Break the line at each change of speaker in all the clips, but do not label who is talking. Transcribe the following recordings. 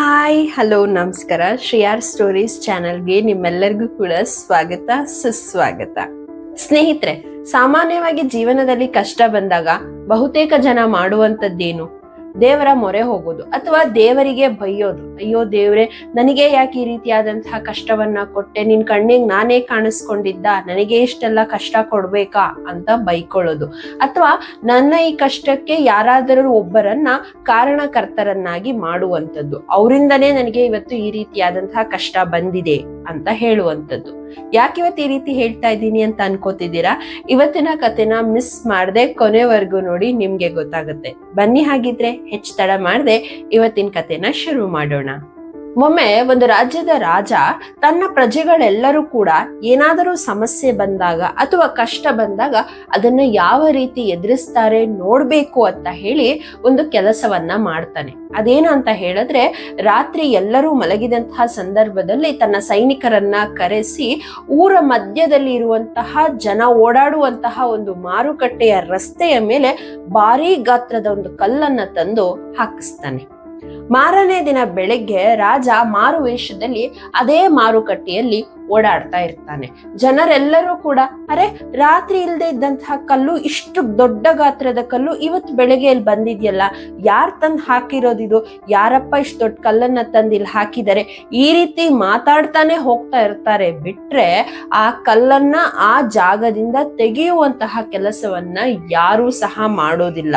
Hi, hello, ನಮಸ್ಕಾರ. Shriyar stories ಚಾನಲ್ಗೆ ನಿಮ್ಮೆಲ್ಲರಿಗೂ ಕೂಡ ಸ್ವಾಗತ, ಸುಸ್ವಾಗತ. ಸ್ನೇಹಿತರೆ, ಸಾಮಾನ್ಯವಾಗಿ ಜೀವನದಲ್ಲಿ ಕಷ್ಟ ಬಂದಾಗ ಬಹುತೇಕ ಜನ ಮಾಡುವಂತದ್ದೇನು ದೇವರ ಮೊರೆ ಹೋಗೋದು ಅಥವಾ ದೇವರಿಗೆ ಬೈಯೋದು. ಅಯ್ಯೋ ದೇವ್ರೆ, ನನಗೆ ಯಾಕೆ ಈ ರೀತಿಯಾದಂತಹ ಕಷ್ಟವನ್ನ ಕೊಟ್ಟೆ? ನಿನ್ ಕಣ್ಣಿಗೆ ನಾನೇ ಕಾಣಿಸ್ಕೊಂಡಿದ್ದ, ನನಗೆ ಇಷ್ಟೆಲ್ಲ ಕಷ್ಟ ಕೊಡ್ಬೇಕಾ ಅಂತ ಬೈಕೊಳ್ಳೋದು. ಅಥವಾ ನನ್ನ ಈ ಕಷ್ಟಕ್ಕೆ ಯಾರಾದರೂ ಒಬ್ಬರನ್ನ ಕಾರಣಕರ್ತರನ್ನಾಗಿ ಮಾಡುವಂಥದ್ದು. ಅವರಿಂದನೇ ನನಗೆ ಇವತ್ತು ಈ ರೀತಿಯಾದಂತಹ ಕಷ್ಟ ಬಂದಿದೆ. ಅಂತ ಹೇಳುವಂಥದ್ದು. ಯಾಕೆ ಇವತ್ತು ಈ ರೀತಿ ಹೇಳ್ತಾ ಇದ್ದೀನಿ ಅಂತ ಅನ್ಕೋತಿದ್ದೀರಾ? ಇವತ್ತಿನ ಕಥೆನ ಮಿಸ್ ಮಾಡದೆ ಕೊನೆವರೆಗೂ ನೋಡಿ ನಿಮ್ಗೆ ಗೊತ್ತಾಗುತ್ತೆ. ಬನ್ನಿ ಹಾಗಿದ್ರೆ ಹೆಚ್ಚು ತಡ ಮಾಡದೆ ಇವತ್ತಿನ ಕಥೆನ ಶುರು ಮಾಡೋಣ. ಒಮ್ಮೆ ಒಂದು ರಾಜ್ಯದ ರಾಜ ತನ್ನ ಪ್ರಜೆಗಳೆಲ್ಲರೂ ಕೂಡ ಏನಾದರೂ ಸಮಸ್ಯೆ ಬಂದಾಗ ಅಥವಾ ಕಷ್ಟ ಬಂದಾಗ ಅದನ್ನ ಯಾವ ರೀತಿ ಎದುರಿಸ್ತಾರೆ ನೋಡಬೇಕು ಅಂತ ಹೇಳಿ ಒಂದು ಕೆಲಸವನ್ನ ಮಾಡ್ತಾನೆ. ಅದೇನಂತ ಹೇಳಿದ್ರೆ ರಾತ್ರಿ ಎಲ್ಲರೂ ಮಲಗಿದಂತಹ ಸಂದರ್ಭದಲ್ಲಿ ತನ್ನ ಸೈನಿಕರನ್ನ ಕರೆಸಿ ಊರ ಮಧ್ಯದಲ್ಲಿ ಇರುವಂತಹ ಜನ ಓಡಾಡುವಂತಹ ಒಂದು ಮಾರುಕಟ್ಟೆಯ ರಸ್ತೆಯ ಮೇಲೆ ಭಾರೀ ಗಾತ್ರದ ಒಂದು ಕಲ್ಲನ್ನ ತಂದು ಹಾಕಿಸ್ತಾನೆ. ಮಾರನೇ ದಿನ ಬೆಳಗ್ಗೆ ರಾಜ ಮಾರು ವೇಷದಲ್ಲಿ ಅದೇ ಮಾರುಕಟ್ಟೆಯಲ್ಲಿ ಓಡಾಡ್ತಾ ಇರ್ತಾನೆ. ಜನರೆಲ್ಲರೂ ಕೂಡ, ಅರೆ, ರಾತ್ರಿ ಇಲ್ಲದೆ ಇದ್ದಂತಹ ಕಲ್ಲು, ಇಷ್ಟು ದೊಡ್ಡ ಗಾತ್ರದ ಕಲ್ಲು ಇವತ್ತು ಬೆಳಗ್ಗೆ ಇಲ್ಲಿ ಬಂದಿದ್ಯಲ್ಲ, ಯಾರು ತಂದು ಹಾಕಿರೋದಿದು? ಯಾರಪ್ಪ ಇಷ್ಟು ದೊಡ್ಡ ಕಲ್ಲನ್ನ ತಂದು ಇಲ್ಲಿ ಹಾಕಿದ್ದಾರೆ ಈ ರೀತಿ ಮಾತಾಡ್ತಾನೆ ಹೋಗ್ತಾ ಇರ್ತಾರೆ. ಬಿಟ್ರೆ ಆ ಕಲ್ಲನ್ನ ಆ ಜಾಗದಿಂದ ತೆಗೆಯುವಂತಹ ಕೆಲಸವನ್ನ ಯಾರೂ ಸಹ ಮಾಡೋದಿಲ್ಲ.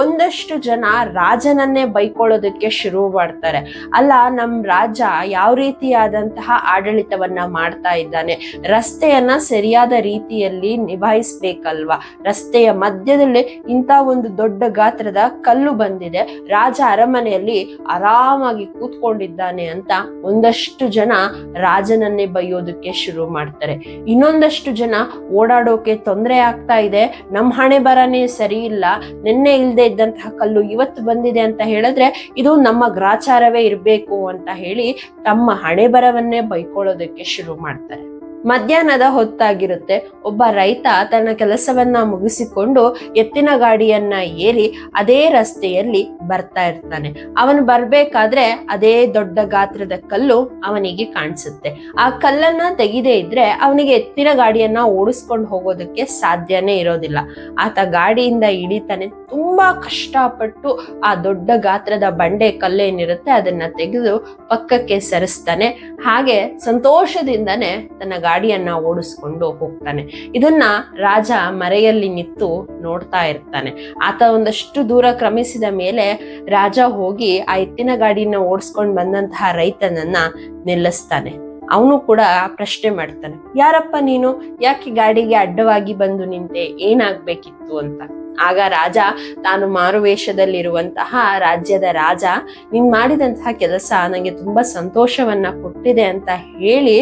ಒಂದಷ್ಟು ಜನ ರಾಜನನ್ನೇ ಬೈಕೊಳ್ಳೋದಕ್ಕೆ ಶುರು ಮಾಡ್ತಾರೆ. ಅಲ್ಲ, ನಮ್ ರಾಜ ಯಾವ ರೀತಿಯಾದಂತಹ ಆಡಳಿತವನ್ನ ಮಾಡ್ತಾ ಇದ್ದಾನೆ? ರಸ್ತೆಯನ್ನ ಸರಿಯಾದ ರೀತಿಯಲ್ಲಿ ನಿಭಾಯಿಸ್ಬೇಕಲ್ವಾ? ರಸ್ತೆಯ ಮಧ್ಯದಲ್ಲಿ ಇಂಥ ಒಂದು ದೊಡ್ಡ ಗಾತ್ರದ ಕಲ್ಲು ಬಂದಿದೆ. ರಾಜ ಅರಮನೆಯಲ್ಲಿ ಆರಾಮಾಗಿ ಕೂತ್ಕೊಂಡಿದ್ದಾನೆ ಅಂತ ಒಂದಷ್ಟು ಜನ ರಾಜನನ್ನೇ ಬೈಯೋದಕ್ಕೆ ಶುರು ಮಾಡ್ತಾರೆ. ಇನ್ನೊಂದಷ್ಟು ಜನ ಓಡಾಡೋಕೆ ತೊಂದರೆ ಆಗ್ತಾ ಇದೆ. ನಮ್ಮ ಹಣೆ ಬರನೇ ಸರಿ ಇಲ್ಲ. ನಿನ್ನೆ ಇಲ್ಲದೆ ಇದ್ದಂತಹ ಕಲ್ಲು ಇವತ್ತು ಬಂದಿದೆ ಅಂತ ಹೇಳಿದ್ರೆ ಇದು ನಮ್ಮ ಗ್ರಾಚಾರವೇ ಇರಬೇಕು ಅಂತ ಹೇಳಿ ತಮ್ಮ ಹಣೆ ಬರವನ್ನೇ ಬೈಕೊಳ್ಳೋದಕ್ಕೆ ಶುರು ಮಾಡ್ತಾರೆ. ಮಧ್ಯಾಹ್ನದ ಹೊತ್ತಾಗಿರುತ್ತೆ. ಒಬ್ಬ ರೈತ ತನ್ನ ಕೆಲಸವನ್ನ ಮುಗಿಸಿಕೊಂಡು ಎತ್ತಿನ ಗಾಡಿಯನ್ನ ಏರಿ ಅದೇ ರಸ್ತೆಯಲ್ಲಿ ಬರ್ತಾ ಇರ್ತಾನೆ. ಅವನು ಬರ್ಬೇಕಾದ್ರೆ ಅದೇ ದೊಡ್ಡ ಗಾತ್ರದ ಕಲ್ಲು ಅವನಿಗೆ ಕಾಣಿಸುತ್ತೆ. ಆ ಕಲ್ಲನ್ನ ತೆಗಿದೇ ಇದ್ರೆ ಅವನಿಗೆ ಎತ್ತಿನ ಗಾಡಿಯನ್ನ ಓಡಿಸ್ಕೊಂಡು ಹೋಗೋದಕ್ಕೆ ಸಾಧ್ಯನೇ ಇರೋದಿಲ್ಲ. ಆತ ಗಾಡಿಯಿಂದ ಇಳಿತಾನೆ ತುಂಬಾ ಕಷ್ಟಪಟ್ಟು ಆ ದೊಡ್ಡ ಗಾತ್ರದ ಬಂಡೆ ಕಲ್ಲೇನಿರುತ್ತೆ, ಅದನ್ನ ತೆಗೆದು ಪಕ್ಕಕ್ಕೆ ಸರಿಸ್ತಾನೆ. ಹಾಗೆ ಸಂತೋಷದಿಂದನೇ ತನ್ನ ಗಾಡಿಯನ್ನ ಓಡಿಸ್ಕೊಂಡು ಹೋಗ್ತಾನೆ. ಇದನ್ನ ರಾಜ ಮರೆಯಲ್ಲಿ ನಿಂತು ನೋಡ್ತಾ ಇರ್ತಾನೆ. ಆತ ಒಂದಷ್ಟು ದೂರ ಕ್ರಮಿಸಿದ ಮೇಲೆ ರಾಜ ಹೋಗಿ ಆ ಎತ್ತಿನ ಗಾಡಿಯನ್ನ ಓಡಿಸ್ಕೊಂಡು ಬಂದಂತಹ ರೈತನನ್ನ ನಿಲ್ಲಿಸ್ತಾನೆ. ಅವನು ಕೂಡ ಪ್ರಶ್ನೆ ಮಾಡ್ತಾನೆ, ಯಾರಪ್ಪ ನೀನು? ಯಾಕೆ ಗಾಡಿಗೆ ಅಡ್ಡವಾಗಿ ಬಂದು ನಿಂತೆ? ಏನಾಗ್ಬೇಕಿತ್ತು ಅಂತ? ಆಗ ರಾಜ ತಾನು ಮಾರುವೇಷದಲ್ಲಿರುವಂತಹ ರಾಜ್ಯದ ರಾಜ, ನೀನ್ ಮಾಡಿದಂತಹ ಕೆಲಸ ನನಗೆ ತುಂಬಾ ಸಂತೋಷವನ್ನ ಕೊಟ್ಟಿದೆ ಅಂತ ಹೇಳಿ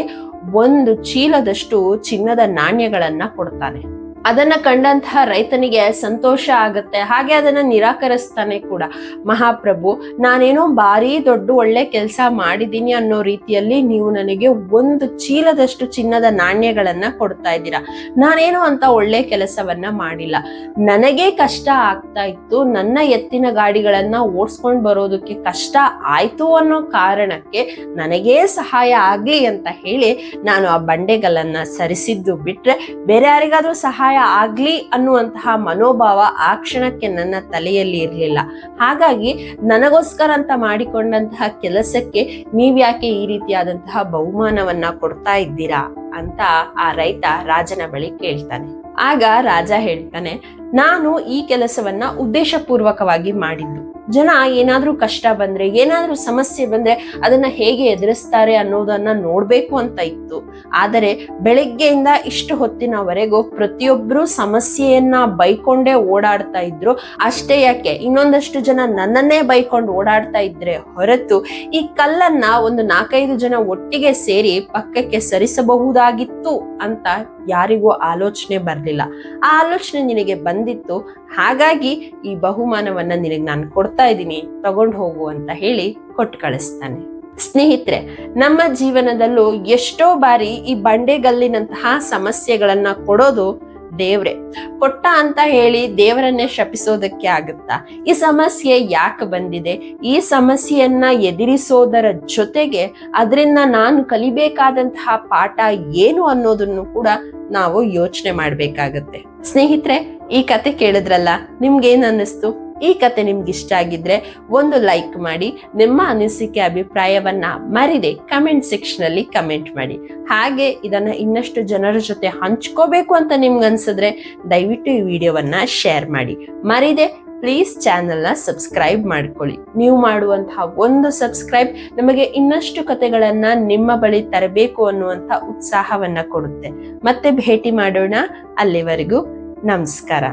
ಒಂದು ಚೀಲದಷ್ಟು ಚಿನ್ನದ ನಾಣ್ಯಗಳನ್ನ ಕೊಡ್ತಾನೆ. ಅದನ್ನ ಕಂಡಂತಹ ರೈತನಿಗೆ ಸಂತೋಷ ಆಗುತ್ತೆ, ಹಾಗೆ ಅದನ್ನ ನಿರಾಕರಿಸ್ತಾನೆ ಕೂಡ. ಮಹಾಪ್ರಭು, ನಾನೇನೋ ಭಾರಿ ದೊಡ್ಡ ಒಳ್ಳೆ ಕೆಲಸ ಮಾಡಿದ್ದೀನಿ ಅನ್ನೋ ರೀತಿಯಲ್ಲಿ ನೀವು ನನಗೆ ಒಂದು ಚೀಲದಷ್ಟು ಚಿನ್ನದ ನಾಣ್ಯಗಳನ್ನ ಕೊಡ್ತಾ ಇದ್ದೀರಾ. ನಾನೇನೋ ಅಂತ ಒಳ್ಳೆ ಕೆಲಸವನ್ನ ಮಾಡಿಲ್ಲ. ನನಗೆ ಕಷ್ಟ ಆಗ್ತಾ ಇತ್ತು, ನನ್ನ ಎತ್ತಿನ ಗಾಡಿಗಳನ್ನ ಓಡಿಸ್ಕೊಂಡು ಬರೋದಕ್ಕೆ ಕಷ್ಟ ಆಯ್ತು ಅನ್ನೋ ಕಾರಣಕ್ಕೆ ನನಗೇ ಸಹಾಯ ಆಗ್ಲಿ ಅಂತ ಹೇಳಿ ನಾನು ಆ ಬಂಡೆಗಳನ್ನ ಸರಿಸಿದ್ದು ಬಿಟ್ರೆ ಬೇರೆ ಯಾರಿಗಾದ್ರೂ ಸಹಾಯ ಆಗ್ಲಿ ಅನ್ನುವಂತಹ ಮನೋಭಾವ ಆ ಕ್ಷಣಕ್ಕೆ ನನ್ನ ತಲೆಯಲ್ಲಿ ಇರಲಿಲ್ಲ. ಹಾಗಾಗಿ ನನಗೋಸ್ಕರ ಅಂತ ಮಾಡಿಕೊಂಡಂತಹ ಕೆಲಸಕ್ಕೆ ನೀವ್ಯಾಕೆ ಈ ರೀತಿಯಾದಂತಹ ಬಹುಮಾನವನ್ನ ಕೊಡ್ತಾ ಇದ್ದೀರಾ ಅಂತ ಆ ರೈತ ರಾಜನ ಬಳಿ ಕೇಳ್ತಾನೆ. ಆಗ ರಾಜ ಹೇಳ್ತಾನೆ ನಾನು ಈ ಕೆಲಸವನ್ನ ಉದ್ದೇಶಪೂರ್ವಕವಾಗಿ ಮಾಡಿದ್ದು. ಜನ ಏನಾದ್ರೂ ಕಷ್ಟ ಬಂದ್ರೆ, ಏನಾದ್ರೂ ಸಮಸ್ಯೆ ಬಂದ್ರೆ ಅದನ್ನ ಹೇಗೆ ಎದುರಿಸ್ತಾರೆ ಅನ್ನೋದನ್ನ ನೋಡ್ಬೇಕು ಅಂತ ಇತ್ತು. ಆದರೆ ಬೆಳಗ್ಗೆಯಿಂದ ಇಷ್ಟು ಹೊತ್ತಿನವರೆಗೂ ಪ್ರತಿಯೊಬ್ರು ಸಮಸ್ಯೆಯನ್ನ ಬೈಕೊಂಡೇ ಓಡಾಡ್ತಾ ಇದ್ರು. ಅಷ್ಟೇ ಯಾಕೆ, ಇನ್ನೊಂದಷ್ಟು ಜನ ನನ್ನನ್ನೇ ಬೈಕೊಂಡು ಓಡಾಡ್ತಾ ಇದ್ರೆ ಹೊರತು ಈ ಕಲ್ಲನ್ನ ಒಂದು ನಾಲ್ಕೈದು ಜನ ಒಟ್ಟಿಗೆ ಸೇರಿ ಪಕ್ಕಕ್ಕೆ ಸರಿಸಬಹುದಾಗಿತ್ತು ಅಂತ ಯಾರಿಗೂ ಆಲೋಚನೆ ಬರ್ಲಿಲ್ಲ. ಆ ಆಲೋಚನೆ ನಿನಗೆ ಬಂದಿತ್ತು. ಹಾಗಾಗಿ ಈ ಬಹುಮಾನವನ್ನ ನಿನಗೆ ನಾನು ಕೊಡ್ತಾ ಇದ್ದೀನಿ. ತಗೊಂಡು ಹೋಗು ಅಂತ ಹೇಳಿ ಕೊಟ್ಟು ಕಳಿಸ್ತಾನೆ. ಸ್ನೇಹಿತರೆ, ನಮ್ಮ ಜೀವನದಲ್ಲೂ ಎಷ್ಟೋ ಬಾರಿ ಈ ಬಂಡೆಗಲ್ಲಿನಂತಹ ಸಮಸ್ಯೆಗಳನ್ನ ಕೊಡೋದು ದೇವ್ರೆ, ಕೊಟ್ಟ ಅಂತ ಹೇಳಿ ದೇವರನ್ನೇ ಶಪಿಸೋದಕ್ಕೆ ಆಗುತ್ತಾ? ಈ ಸಮಸ್ಯೆ ಯಾಕೆ ಬಂದಿದೆ? ಈ ಸಮಸ್ಯೆಯನ್ನ ಎದುರಿಸೋದರ ಜೊತೆಗೆ ಅದರಿಂದ ನಾನು ಕಲಿಬೇಕಾದಂತಹ ಪಾಠ ಏನು ಅನ್ನೋದನ್ನು ಕೂಡ ನಾವು ಯೋಚನೆ ಮಾಡ್ಬೇಕಾಗತ್ತೆ. ಸ್ನೇಹಿತರೆ, ಈ ಕತೆ ಕೇಳಿದ್ರಲ್ಲ, ನಿಮ್ಗೇನ್ ಅನ್ನಿಸ್ತು? ಈ ಕತೆ ನಿಮ್ಗೆ ಇಷ್ಟ ಆಗಿದ್ರೆ ಒಂದು ಲೈಕ್ ಮಾಡಿ, ನಿಮ್ಮ ಅನಿಸಿಕೆ ಅಭಿಪ್ರಾಯವನ್ನ ಮರಿದೆ ಕಮೆಂಟ್ ಸೆಕ್ಷನ್ ಅಲ್ಲಿ ಕಮೆಂಟ್ ಮಾಡಿ. ಹಾಗೆ ಇದನ್ನ ಇನ್ನಷ್ಟು ಜನರ ಜೊತೆ ಹಂಚ್ಕೋಬೇಕು ಅಂತ ನಿಮ್ಗೆ ಅನ್ಸಿದ್ರೆ ದಯವಿಟ್ಟು ಈ ವಿಡಿಯೋವನ್ನ ಶೇರ್ ಮಾಡಿ. ಮರಿದೆ ಪ್ಲೀಸ್ ಚಾನೆಲ್ನ ಸಬ್ಸ್ಕ್ರೈಬ್ ಮಾಡ್ಕೊಳ್ಳಿ. ನೀವು ಮಾಡುವಂತಹ ಒಂದು ಸಬ್ಸ್ಕ್ರೈಬ್ ನಮಗೆ ಇನ್ನಷ್ಟು ಕತೆಗಳನ್ನ ನಿಮ್ಮ ಬಳಿ ತರಬೇಕು ಅನ್ನುವಂಥ ಉತ್ಸಾಹವನ್ನ ಕೊಡುತ್ತೆ. ಮತ್ತೆ ಭೇಟಿ ಮಾಡೋಣ. ಅಲ್ಲಿವರೆಗೂ ನಮಸ್ಕಾರ.